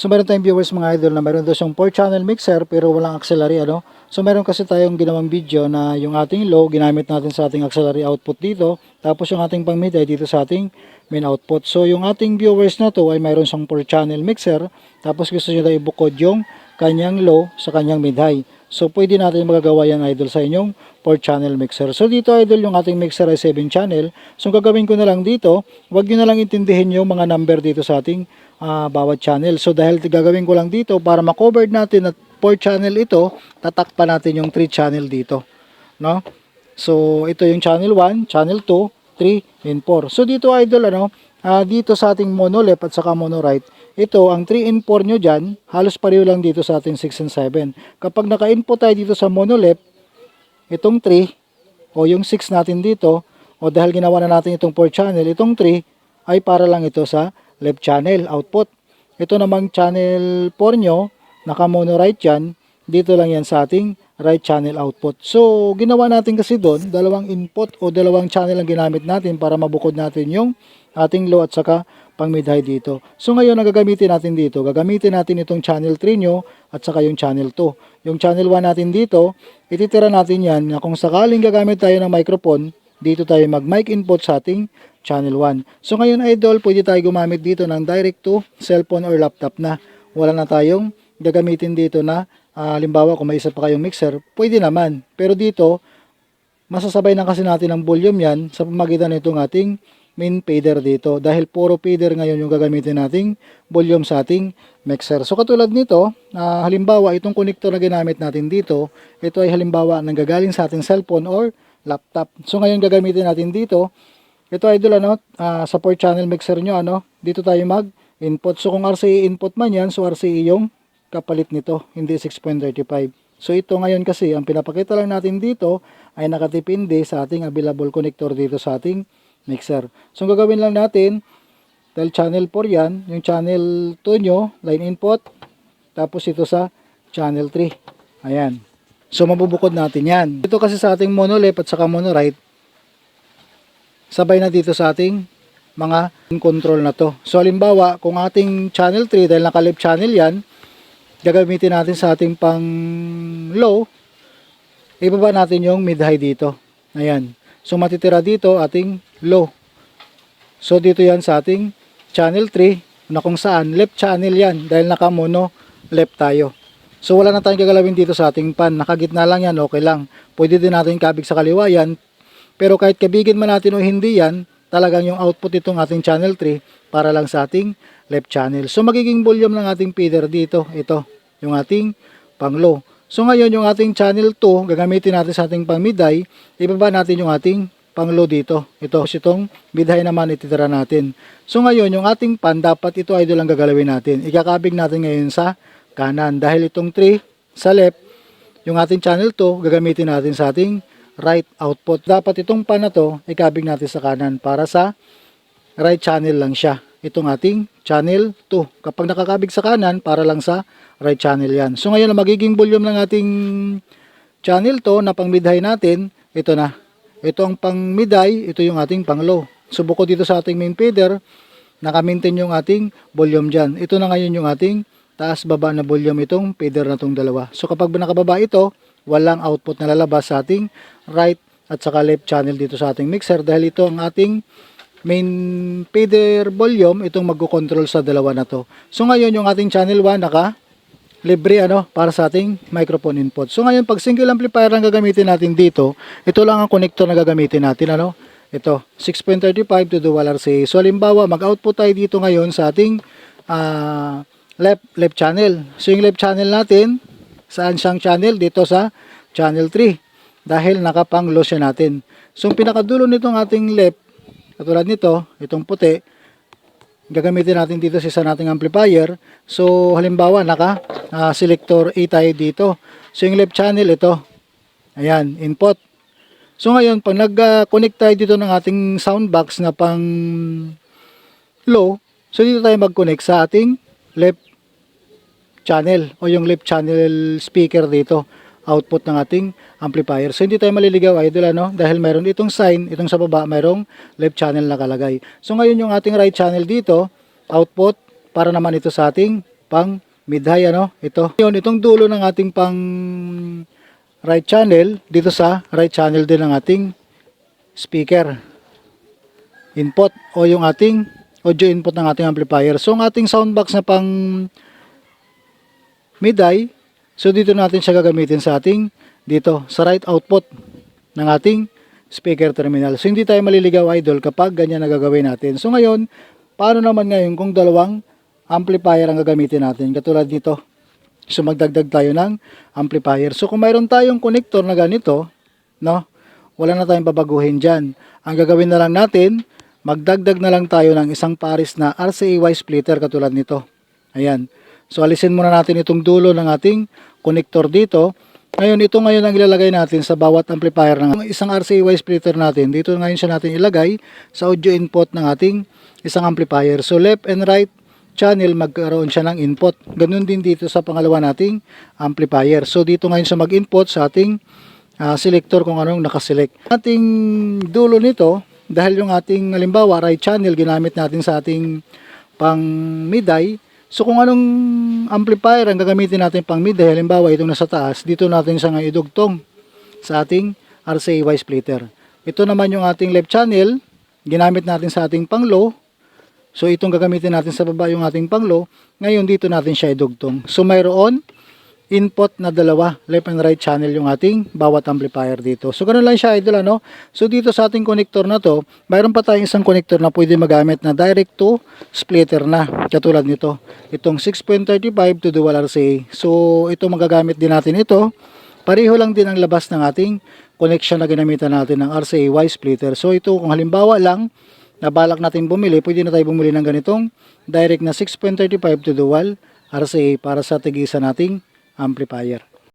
So meron tayong viewers mga idol na meron daw siyang 4 channel mixer pero walang auxiliary ano. So meron kasi tayong ginawang video na yung ating low ginamit natin sa ating auxiliary output dito. Tapos yung ating pang mid ay dito sa ating main output. So yung ating viewers na to ay meron siyang 4 channel mixer. Tapos gusto niya daw ibukod yung kanyang low sa kanyang mid high. So pwede natin magagawa yan idol sa inyong 4 channel mixer. So dito idol yung ating mixer ay 7 channel. So gagawin ko na lang dito, wag niyo na lang intindihin yung mga number dito sa ating ah, bawat channel. So dahil gagawin ko lang dito para ma-cover natin at 4 channel ito, tatakpan natin yung 3 channel dito. No? So ito yung channel 1, channel 2, 3, and 4. So dito idol ano, ah, dito sa ating mono left at saka mono right, ito ang 3 and 4 nyo dyan, halos pareho lang dito sa ating 6 and 7. Kapag naka-input tayo dito sa mono left, itong 3 o yung 6 natin dito, o dahil ginawa na natin itong 4 channel, itong 3 ay para lang ito sa left channel output. Ito namang channel 4 nyo, naka mono right yan, dito lang yan sa ating right channel output. So, ginawa natin kasi doon, dalawang input o dalawang channel ang ginamit natin para mabukod natin yung ating low at saka pang mid high dito. So, ngayon ang gagamitin natin dito, gagamitin natin itong channel 3 nyo at saka yung channel 2. Yung channel 1 natin dito, ititira natin yan na kung sakaling gagamit tayo ng microphone, dito tayo mag mic input sa ating channel 1. So ngayon idol, pwede tayo gumamit dito ng direct to cellphone or laptop na. Wala na tayong gagamitin dito na ah, halimbawa kung may isa pa kayong mixer, pwede naman. Pero dito, masasabay na kasi natin ang volume yan sa pamagitan nitong ating main fader dito. Dahil puro fader ngayon yung gagamitin nating volume sa ating mixer. So katulad nito, ah, halimbawa itong connector na ginamit natin dito, ito ay halimbawa nanggagaling sa ating cellphone or laptop. So ngayon gagamitin natin dito, ito idol ano, ah, sa 4 channel mixer nyo ano, dito tayo mag input. So kung RCA input man yan, so RCA yung kapalit nito, hindi 6.35. So ito ngayon kasi, ang pinapakita lang natin dito ay nakatipindi sa ating available connector dito sa ating mixer. So ang gagawin lang natin, dahil channel 4 yan, yung channel 2 nyo, line input, tapos ito sa channel 3. Ayan. So mabubukod natin yan. Ito kasi sa ating mono left at saka mono right, sabay na dito sa ating mga control na to. So halimbawa, kung ating channel 3 dahil naka left channel yan, gagamitin natin sa ating pang low, ibaba natin yung mid high dito. Ayan. So matitira dito ating low. So dito yan sa ating channel 3 na kung saan left channel yan dahil naka mono left tayo. So wala na tayong gagalawin dito sa ating pan. Nakagitna lang yan, okay lang. Pwede din natin kabig sa kaliwa yan. Pero kahit kabigin man natin o hindi yan, talagang yung output itong ating channel 3 para lang sa ating left channel. So magiging volume ng ating feeder dito, ito, yung ating pang low. So ngayon yung ating channel 2, gagamitin natin sa ating pang mid-high, ibaba natin yung ating pang low dito. Ito, itong mid-high naman ititira natin. So ngayon yung ating pan, dapat ito idol ang gagalawin natin. Ikakabig natin ngayon sa kanan. Dahil itong 3 sa left, yung ating channel 2, gagamitin natin sa ating right output. Dapat itong pan na to, ikabig natin sa kanan para sa right channel lang siya. Itong ating channel 2. Kapag nakakabig sa kanan, para lang sa right channel yan. So ngayon, magiging volume ng ating channel to na pang mid-high natin, ito na. Ito ang pang mid-high, ito yung ating pang low. So bukod dito sa ating main feeder, naka-maintain yung ating volume dyan. Ito na ngayon yung ating taas baba na volume itong feeder na itong dalawa. So kapag nakababa ito, walang output na lalabas sa ating right at saka left channel dito sa ating mixer dahil ito ang ating main feeder volume itong magko-control sa dalawa na to. So ngayon yung ating channel 1 naka libre ano para sa ating microphone input. So ngayon pag single amplifier lang gagamitin natin dito, ito lang ang connector na gagamitin natin ano. Ito 6.35 to dual RCA. So halimbawa mag-output tayo dito ngayon sa ating ah, left left channel. So yung left channel natin saan siyang channel dito sa channel 3 dahil nakapang siya natin. So pinakadulo nitong ating left katulad nito, itong puti, gagamitin natin dito sa isa nating amplifier. So, halimbawa, naka ah, selector A tayo dito. So, yung left channel, ito. Ayan, input. So, ngayon, pag nag-connect tayo dito ng ating sound box na pang low, so dito tayo mag-connect sa ating left channel o yung left channel speaker dito output ng ating amplifier. So hindi tayo maliligaw idol ano dahil mayroon itong sign, itong sa baba mayroong left channel nakalagay. So ngayon yung ating right channel dito, output para naman ito sa ating pang mid-high ano, ito. Yun, itong dulo ng ating pang right channel, dito sa right channel din ng ating speaker. Input o yung ating audio input ng ating amplifier. So, ang ating soundbox na pang mid-high, so dito natin siya gagamitin sa ating dito, sa right output ng ating speaker terminal. So, hindi tayo maliligaw idol kapag ganyan na natin. So, ngayon, paano naman ngayon kung dalawang amplifier ang gagamitin natin? Katulad dito. So, magdagdag tayo ng amplifier. So, kung mayroon tayong connector na ganito, no, wala na tayong babaguhin dyan. Ang gagawin na lang natin, magdagdag na lang tayo ng isang pares na RCA-Y splitter katulad nito. Ayan. So, alisin muna natin itong dulo ng ating connector dito. Ngayon, ito ngayon ang ilalagay natin sa bawat amplifier ng isang RCA-Y splitter natin. Dito ngayon siya natin ilagay sa audio input ng ating isang amplifier. So, left and right channel magkaroon siya ng input. Ganun din dito sa pangalawa nating amplifier. So, dito ngayon siya mag-input sa ating ah, selector kung anong nakaselect. Ating dulo nito, dahil yung ating halimbawa right channel ginamit natin sa ating pang mid-high, so kung anong amplifier ang gagamitin natin pang mid-high, halimbawa itong nasa taas, dito natin siya nga idugtong sa ating RCA-Y splitter. Ito naman yung ating left channel, ginamit natin sa ating pang low, So itong gagamitin natin sa baba yung ating pang low, ngayon dito natin siya idugtong. So mayroon input na dalawa, left and right channel yung ating bawat amplifier dito. So ganun lang siya idol ano. So dito sa ating connector na to, mayroon pa tayong isang connector na pwede magamit na direct to splitter na katulad nito. Itong 6.35 to dual RCA. So ito magagamit din natin ito. Pareho lang din ang labas ng ating connection na ginamitan natin ng RCA-Y splitter. So ito kung halimbawa lang na balak natin bumili, pwede na tayo bumili ng ganitong direct na 6.35 to dual RCA para sa tigisa nating amplifier.